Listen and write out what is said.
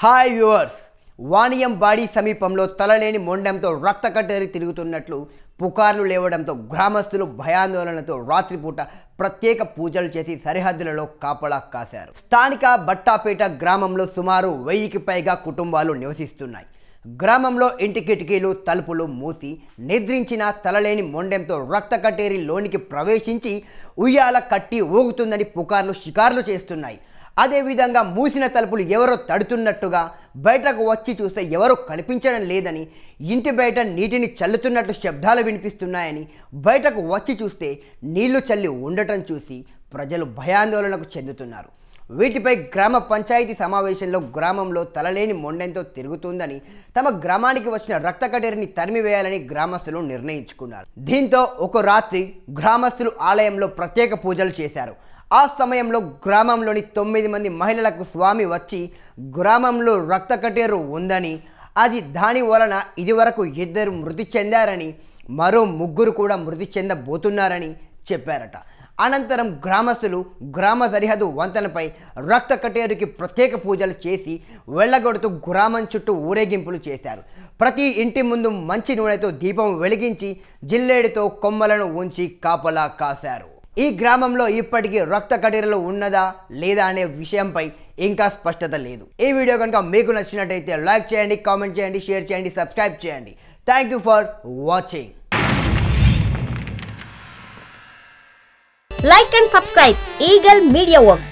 Hi viewers వాణియం body సమీపంలో తలలేని మొండంతో రక్త కట్టేరి తిరుగుతున్నట్లు పుకార్లు లేవడంతో గ్రామస్తులు భయాందోళనతో రాత్రిపూట ప్రత్యేక పూజలు చేసి సరిహద్దులలో కాపలా కాశారు. స్థానిక బట్టాపేట గ్రామంలో సుమారు వెయ్యికి పైగా కుటుంబాలు నివసిస్తున్నాయి. గ్రామంలో ఇంటి కిటికీలు తలుపులు మూసి నిద్రించిన తలలేని మొండెంతో రక్త కట్టేరి లోనికి ప్రవేశించి ఉయ్యాల కట్టి ఊగుతుందని పుకార్లు షికార్లు చేస్తున్నాయి. అదేవిధంగా మూసిన తలుపులు ఎవరో తడుతున్నట్టుగా బయటకు వచ్చి చూస్తే ఎవరో కనిపించడం లేదని ఇంటి బయట నీటిని చల్లుతున్నట్లు శబ్దాలు వినిపిస్తున్నాయని బయటకు వచ్చి చూస్తే నీళ్ళు చల్లి ఉండటం చూసి ప్రజలు భయాందోళనకు చెందుతున్నారు. వీటిపై గ్రామ పంచాయతీ సమావేశంలో గ్రామంలో తలలేని మొండెంతో తిరుగుతుందని తమ గ్రామానికి వచ్చిన రక్త కటేరిని తరిమివేయాలని గ్రామస్తులు నిర్ణయించుకున్నారు. దీంతో ఒక రాత్రి గ్రామస్తులు ఆలయంలో ప్రత్యేక పూజలు చేశారు. ఆ సమయంలో గ్రామంలోని తొమ్మిది మంది మహిళలకు స్వామి వచ్చి గ్రామంలో రక్త కటేరు ఉందని అది దాని వలన ఇదివరకు ఇద్దరు మృతి చెందారని మరో ముగ్గురు కూడా మృతి చెందబోతున్నారని చెప్పారట. అనంతరం గ్రామస్తులు గ్రామ సరిహద్దు వంతెనపై రక్త కటేరుకి ప్రత్యేక పూజలు చేసి వెళ్ళగొడుతూ గ్రామం చుట్టూ ఊరేగింపులు చేశారు. ప్రతి ఇంటి ముందు మంచి నూనెతో దీపం వెలిగించి జిల్లేడితో కొమ్మలను ఉంచి కాపలా కాశారు. ఈ గ్రామంలో ఇప్పటికీ రక్త కటీరలు ఉన్నదా లేదా అనే విషయంపై ఇంకా స్పష్టత లేదు. ఈ వీడియో కనుక మీకు నచ్చినట్టయితే లైక్ చేయండి కామెంట్ చేయండి షేర్ చేయండి సబ్స్క్రైబ్ చేయండి. Thank you for watching like and subscribe eagle media work